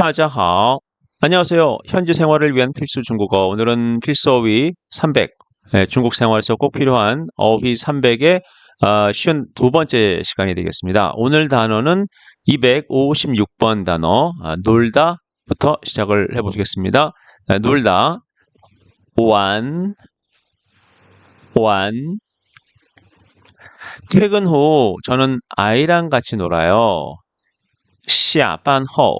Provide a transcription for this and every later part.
大家好. 안녕하세요. 현지 생활을 위한 필수 중국어. 오늘은 필수 어휘 300. 예, 중국 생활에서 꼭 필요한 어휘 300의 어, 쉬운 두 번째 시간이 되겠습니다. 오늘 단어는 256번 단어 아, 놀다부터 시작을 해보시겠습니다. 아, 놀다, 완, 완. 퇴근 후 저는 아이랑 같이 놀아요. 下班后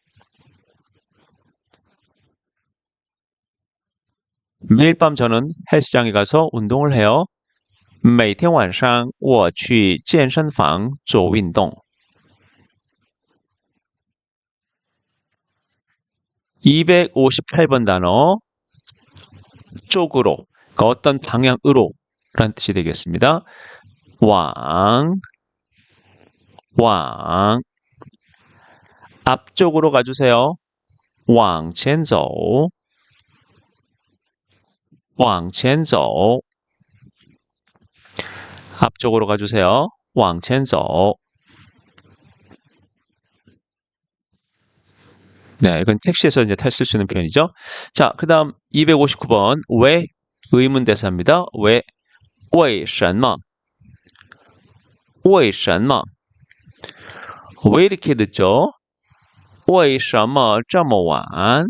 매일 밤 저는 헬스장에 가서 운동을 해요. 每天晚上我去健身房做运动. 258번 단어 쪽으로 그 어떤 방향으로 라는 뜻이 되겠습니다. 왕, 왕 앞쪽으로 가주세요. 往前走 往前走 앞쪽으로 가주세요. 往前走 네, 이건 택시에서 이제 탈 수 있는 표현이죠. 자, 그 다음 259번 왜 의문 대사입니다. 왜 为什么为什么왜 이렇게 늦죠? 为什么这么晚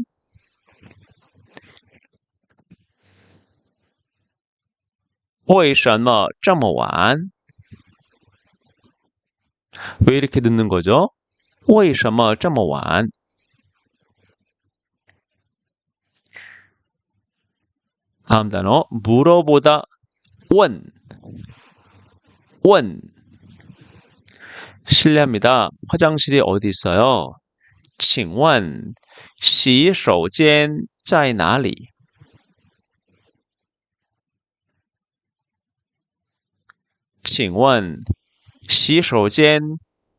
为什么这么晚? 왜 이렇게 늦는 거죠? 为什么这么晚? 다음 단어 물어보다 问 问 실례합니다. 화장실이 어디 있어요? 请问洗手间在哪里? 请问洗手间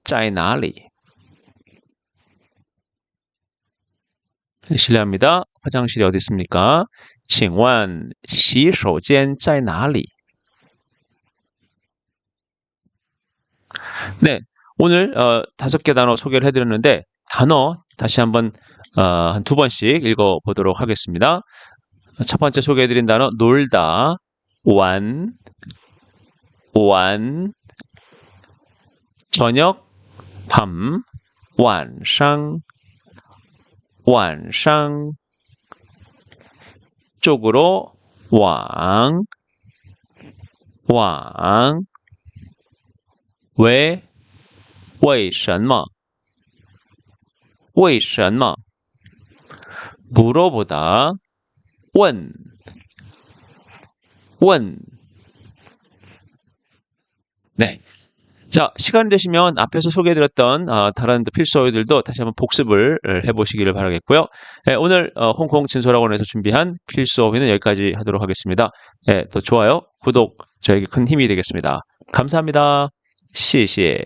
在哪里? 실례합니다. 화장실이 어디 있습니까? 请问洗手间在哪里? 네, 오늘 어, 다섯 개 단어 소개를 해드렸는데 단어 다시 한번 어, 한 두 번씩 읽어보도록 하겠습니다. 첫 번째 소개해드린 단어 놀다, 완, 晚 저녁 밤 晚上 晚上 쪽으로 왕, 왕, 왜, 为什么,为什么, 물어보다, 问,问 네. 자, 시간 되시면 앞에서 소개해드렸던 어, 다른 필수 어휘들도 다시 한번 복습을 해보시기를 바라겠고요. 네, 오늘 어, 홍콩 진솔학원에서 준비한 필수 어휘는 여기까지 하도록 하겠습니다. 네, 또 좋아요, 구독 저에게 큰 힘이 되겠습니다. 감사합니다. 谢谢.